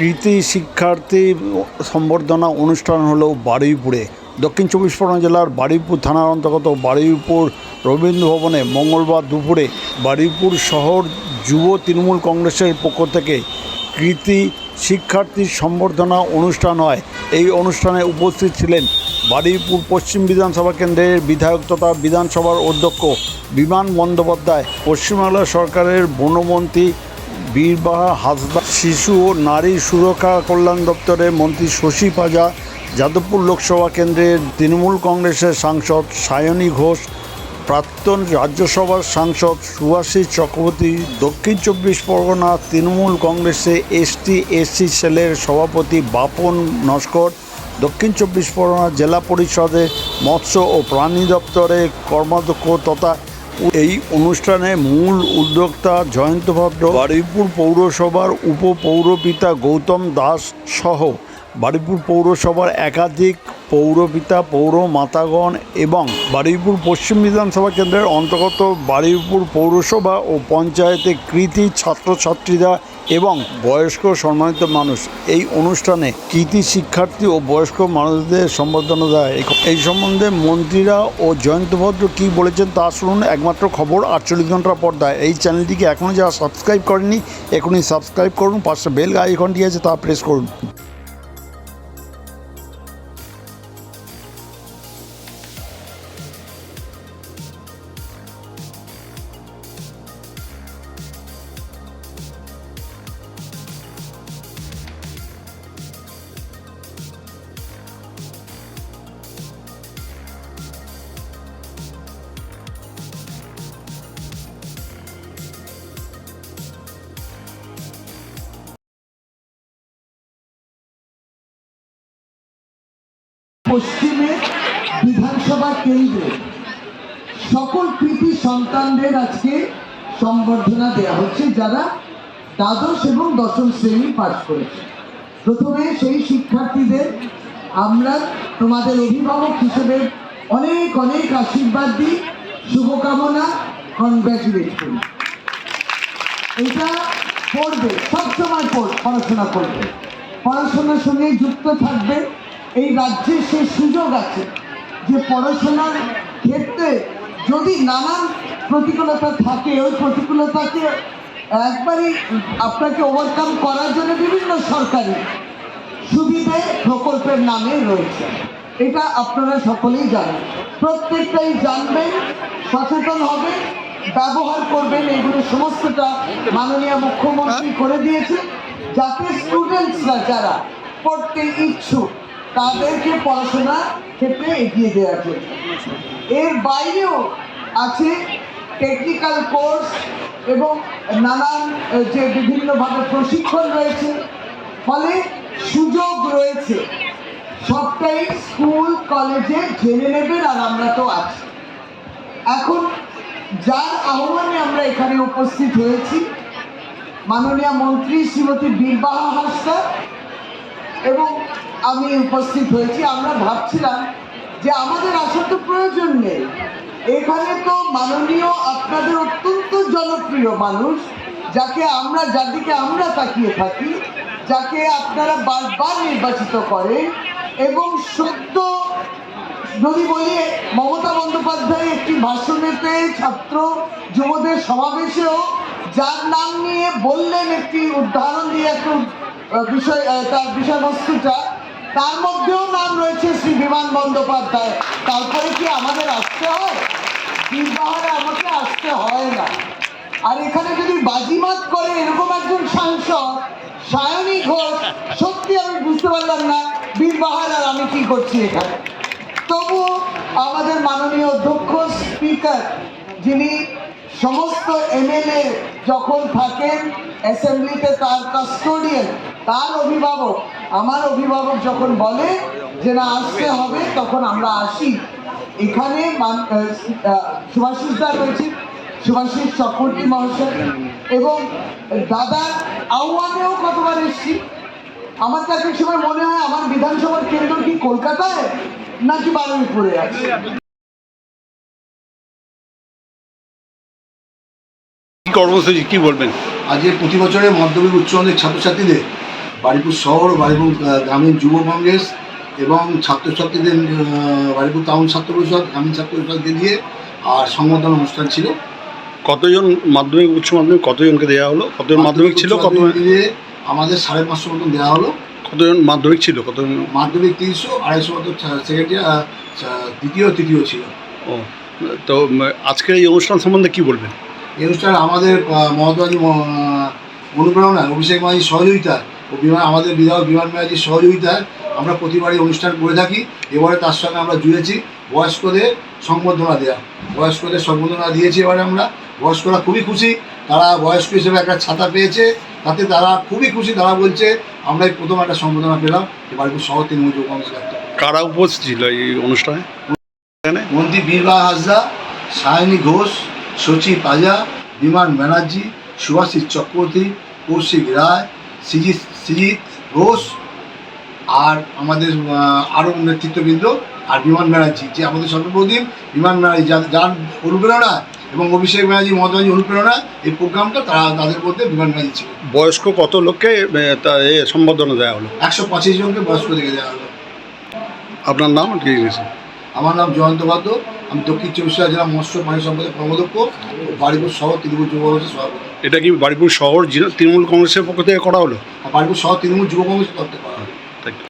কৃতি শিক্ষার্থী সম্বর্ধনা অনুষ্ঠান হলো বারুইপুরে। দক্ষিণ চব্বিশ পরগনা জেলার বারুইপুর থানার অন্তর্গত বারুইপুর রবীন্দ্র ভবনে মঙ্গলবার দুপুরে বারুইপুর শহর যুব তৃণমূল কংগ্রেসের পক্ষ থেকে কৃতি শিক্ষার্থী সম্বর্ধনা অনুষ্ঠান হয়। এই অনুষ্ঠানে উপস্থিত ছিলেন বারুইপুর পশ্চিম বিধানসভা কেন্দ্রের বিধায়ক তথা বিধানসভার অধ্যক্ষ বিমান বন্দ্যোপাধ্যায়, পশ্চিমবাংলা সরকারের বনমন্ত্রী বীরবাহা হাসদা শিশু ও নারী সুরক্ষা কল্যাণ দপ্তরের মন্ত্রী শশী পাজা, যাদবপুর লোকসভা কেন্দ্রের তৃণমূল কংগ্রেসের সাংসদ সায়নী ঘোষ, প্রাক্তন রাজ্যসভার সাংসদ সুভাষিস চক্রবর্তী, দক্ষিণ চব্বিশ পরগনা তৃণমূল কংগ্রেসে এসটি, এসসি সেলের সভাপতি বাপন নস্কর, দক্ষিণ চব্বিশ পরগনা জেলা পরিষদের মৎস্য ও প্রাণী দপ্তরের কর্মাধ্যক্ষ তথা এই অনুষ্ঠানে মূল উদ্যোক্তা জয়ন্ত ভদ্র, বারুইপুর পৌরসভার উপপৌরপিতা গৌতম দাস সহ বারুইপুর পৌরসভার একাধিক পৌরপিতা, পৌর মাতাগণ এবং বারুইপুর পশ্চিম বিধানসভা কেন্দ্রের অন্তর্গত বারুইপুর পৌরসভা ও পঞ্চায়েতে কৃতি ছাত্রছাত্রীরা এবং বয়স্ক সম্মানিত মানুষ এই অনুষ্ঠানে কৃতি শিক্ষার্থী ও বয়স্ক মানুষদের সম্বর্ধনা দেয়। এই- সম্বন্ধে মন্ত্রীরা ও জয়ন্ত ভদ্র কী বলেছেন তা শুনুন। একমাত্র খবর আটচল্লিশ ঘণ্টার পর্দায় এই চ্যানেলটিকে এখনও যারা সাবস্ক্রাইব করেনি এখনই সাবস্ক্রাইব করুন। পাশে বেল আইকনটি আছে তা প্রেস করুন। পশ্চিমে বিধানসভা কেন্দ্রে সকল কৃতি সন্তানদের আজকে সম্বর্ধনা দেওয়া হচ্ছে, যারা দ্বাদশ এবং দশম শ্রেণি পাশ করেছে। প্রথমে সেই শিক্ষার্থীদের আমরা তোমাদের অভিভাবক হিসেবে অনেক অনেক আশীর্বাদ দিই। শুভকামনা কনগ্র্যাচুলেট করি। এটা পড়বে, সবসময় পড়, পড়াশোনা করবে। পড়াশোনার সঙ্গে যুক্ত থাকবে। এই রাজ্যে সে সুযোগ আছে যে পড়াশোনার ক্ষেত্রে যদি নানান প্রতিকূলতা থাকে, ওই প্রতিকূলতাকে একবারই আপনাকে ওভারকাম করার জন্য বিভিন্ন সরকারি সুবিধে প্রকল্পের নামে রয়েছে। এটা আপনারা সকলেই জানেন। প্রত্যেকটাই জানবেন, সচেতন হবে ব্যবহার করবেন এগুলো সমস্তটা মাননীয় মুখ্যমন্ত্রী করে দিয়েছে যাতে স্টুডেন্টসরা যারা পড়তে ইচ্ছুক তাদেরকে পড়াশোনার ক্ষেত্রে এগিয়ে দেওয়ার জন্য। এর বাইরেও আছে টেকনিক্যাল কোর্স এবং নানান যে বিভিন্নভাবে প্রশিক্ষণ রয়েছে, ফলে সুযোগ রয়েছে। সবটাই স্কুল, কলেজে জেনে নেবেন আর আমরা তো আছি। এখন যার আহ্বানে আমরা এখানে উপস্থিত হয়েছি, মাননীয় মন্ত্রী শ্রীমতী বীরবাহা হাসদা এবং আমি উপস্থিত হয়েছি, আমরা ভাবছিলাম যে আমাদের আসার তো প্রয়োজন নেই। এখানে তো মাননীয়, আপনাদের অত্যন্ত জনপ্রিয় মানুষ, যাকে আমরা যার দিকে আমরা তাকিয়ে থাকি, যাকে আপনারা বারবার নির্বাচিত করেন এবং সত্য যদি বলি, মমতা বন্দ্যোপাধ্যায় একটি ভাষণেতে ছাত্র যুবদের সমাবেশেও যার নাম নিয়ে বললেন একটি উদাহরণ দিয়ে একটু বিষয় তার বিষয়বস্তুটা তার মধ্যেও নাম রয়েছে শ্রী বিমান বন্দ্যোপাধ্যায়। তারপরে কি আমাদের আসতে হয়? বীরবাহারে আমাকে আসতে হয় না। আর এখানে যদি বাজিমাত করে এরকম একজন সাংসদ, সায়নী ঘোষ, সত্যি আমি বুঝতে পারলাম না বীরবাহার আর আমি কি করছি এখানে। তবু আমাদের মাননীয় অধ্যক্ষ স্পিকার, যিনি সমস্ত এমএলএ যখন থাকেন, অ্যাসেম্বলিতে তার কাস্টোডিয়ান তার অভিভাবক আমার অভিভাবক যখন বলে যে না আসতে হবে তখন আমরা আসি। এখানে মান- আহ, আহ, সুভাষিস দা রয়েছে সুভাষিস চক্রবর্তী মহাশয় এবং দাদার আহ্বানেও কতবার এসছি। আমার কাছে সময় মনে হয় আমার বিধানসভার কেন্দ্র কি কলকাতায় নাকি বারুইপুরে আছে? কর্মসূচি কি বলবেন? আজকে প্রতি বছরের মাধ্যমিক উচ্চ মাধ্যমিক ছাত্রছাত্রীদের বারিপুর শহর বারিপুর গ্রামীণ যুব কংগ্রেস এবং ছাত্রছাত্রীদের বারিপুর টাউন ছাত্র পরিষদ গ্রামীণ ছাত্র পরিষদকে দিয়ে আর সংবর্ধনা অনুষ্ঠান ছিল। কতজন মাধ্যমিক উচ্চ মাধ্যমিক কতজনকে দেওয়া হলো? কতজন মাধ্যমিক ছিল কত দিয়ে আমাদের সাড়ে পাঁচশো মতন দেওয়া হলো। কতজন মাধ্যমিক ছিল কতজন? মাধ্যমিক তিনশো আড়াইশো মতো সেকেন্ড দ্বিতীয় তৃতীয় ছিল। ও তো আজকের এই অনুষ্ঠান সম্বন্ধে কি বলবেন? এই অনুষ্ঠানে আমাদের আহ, মমতাজি অনুপ্রেরণায় অভিষেক মাঝির সহযোগিতায় ও বিমান আমাদের বিধায়ক বিমান ব্যানার্জির সহযোগিতায় আমরা প্রতিবারই অনুষ্ঠান করে থাকি। এবারে তার সঙ্গে আমরা জুড়েছি বয়স্কদের সংবর্ধনা দেওয়া বয়স্কদের সংবর্ধনা দিয়েছি এবারে আমরা। বয়স্করা খুবই খুশি। তারা বয়স্ক হিসেবে একটা ছাতা পেয়েছে। তাতে তারা খুবই খুশি। তারা বলছে আমরা এই প্রথম একটা সংবর্ধনা পেলাম। এবার শহর তৃণমূল যুব কংগ্রেস কারা উপস্থিত ছিল এই অনুষ্ঠানে? মন্ত্রী বীরবা হাসদা সায়নী ঘোষ সচিব পাজা বিমান ব্যানার্জি সুভাষিস চক্রবর্তী কৌশিক রায় সিজিৎ সিজিৎ ঘোষ আর আমাদের আরও নেতৃত্ববৃন্দ আর বিমান ব্যানার্জি যে আমাদের সর্বপ্রদীপ বিমান ব্যানার্জি যার- যার অনুপ্রেরণা এবং অভিষেক ব্যানার্জি মমতা ব্যানার্জির অনুপ্রেরণা এই প্রোগ্রামটা তারা তাদের মধ্যে বিমান ব্যানার্জি ছিল। বয়স্ক কত লোককে এ, সম্বর্ধনা দেওয়া হলো? একশো পঁচিশ জনকে বয়স্ক থেকে দেওয়া হলো। আপনার নাম কি জিনিস আমার নাম জয়ন্ত বাদ্য আমি দক্ষিণ চব্বিশ জেলা মৎস্য প্রাণী সম্পদের কর্মদক্ষ বাড়িপুর শহর তৃণমূল যুব সভাপতি। এটা কি বারিপুর শহর জেলা তৃণমূল কংগ্রেসের পক্ষ থেকে করা হলো আর বাড়িপুর শহর তৃণমূল যুব কংগ্রেসের তরফ থেকে করা। Thank you.